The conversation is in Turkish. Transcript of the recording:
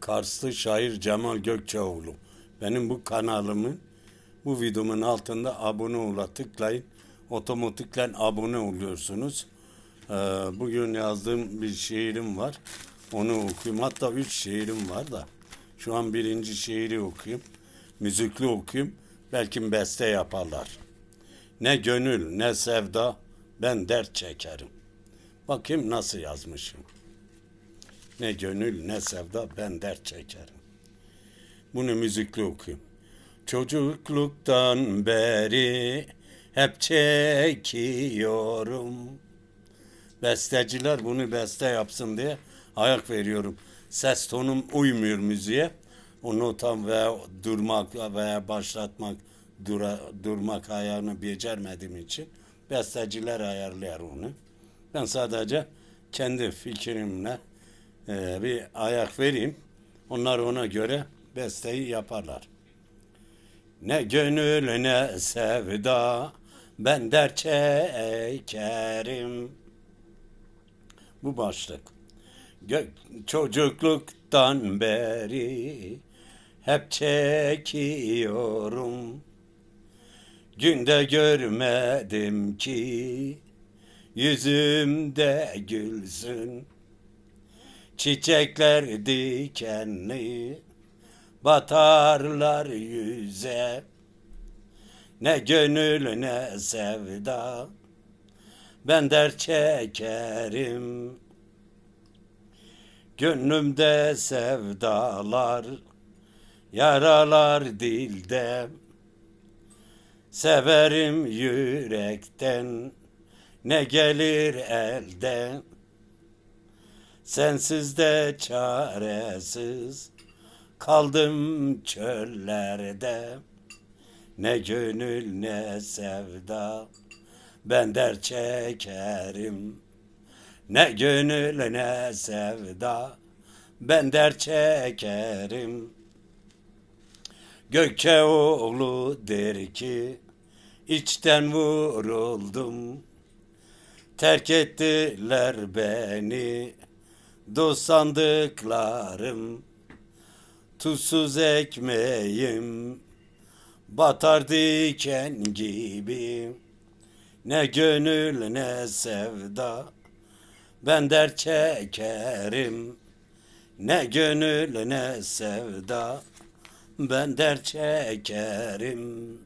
Karslı şair Cemal Gökçeoğlu. Benim bu kanalımın, bu videomun altında abone ola tıklayın. Otomatikten abone oluyorsunuz. Ee, bugün yazdığım bir şiirim var. Onu okuyayım. Hatta üç şiirim var da. Şu an birinci şiiri okuyayım. Müzikli okuyayım. Belki beste yaparlar. Ne gönül ne sevda ben dert çekerim. Bakayım nasıl yazmışım. Ne gönül ne sevda ben dert çekerim. Bunu müzikli okuyayım. Çocukluktan beri hep çekiyorum. Besteciler bunu beste yapsın diye ayak veriyorum. Ses tonum uymuyor müziğe. O notam veya durmak veya başlatmak, dura, durmak ayarını becermediğim için besteciler ayarlar onu. Ben sadece kendi fikrimle e, bir ayak vereyim. Onlar ona göre besteyi yaparlar. Ne gönül ne sevda ben dert çekerim. Bu başlık. Gö- çocukluktan beri hep çekiyorum. Günde görmedim ki yüzümde gülsün. Çiçekler dikenli batarlar yüze. Ne gönül ne sevda ben dert çekerim. Gönlümde sevdalar yaralar dilde. Severim yürekten ne gelir elde. Sensiz de çaresiz kaldım çöllerde. Ne gönül ne sevda ben dert çekerim. Ne gönül ne sevda ben dert çekerim. Gökçeoğlu der ki içten vuruldum. Terk ettiler beni dost sandıklarım. Tuzsuz ekmeğim batar diken gibi. Ne gönül ne sevda ben dert çekerim. Ne gönül ne sevda ben dert çekerim.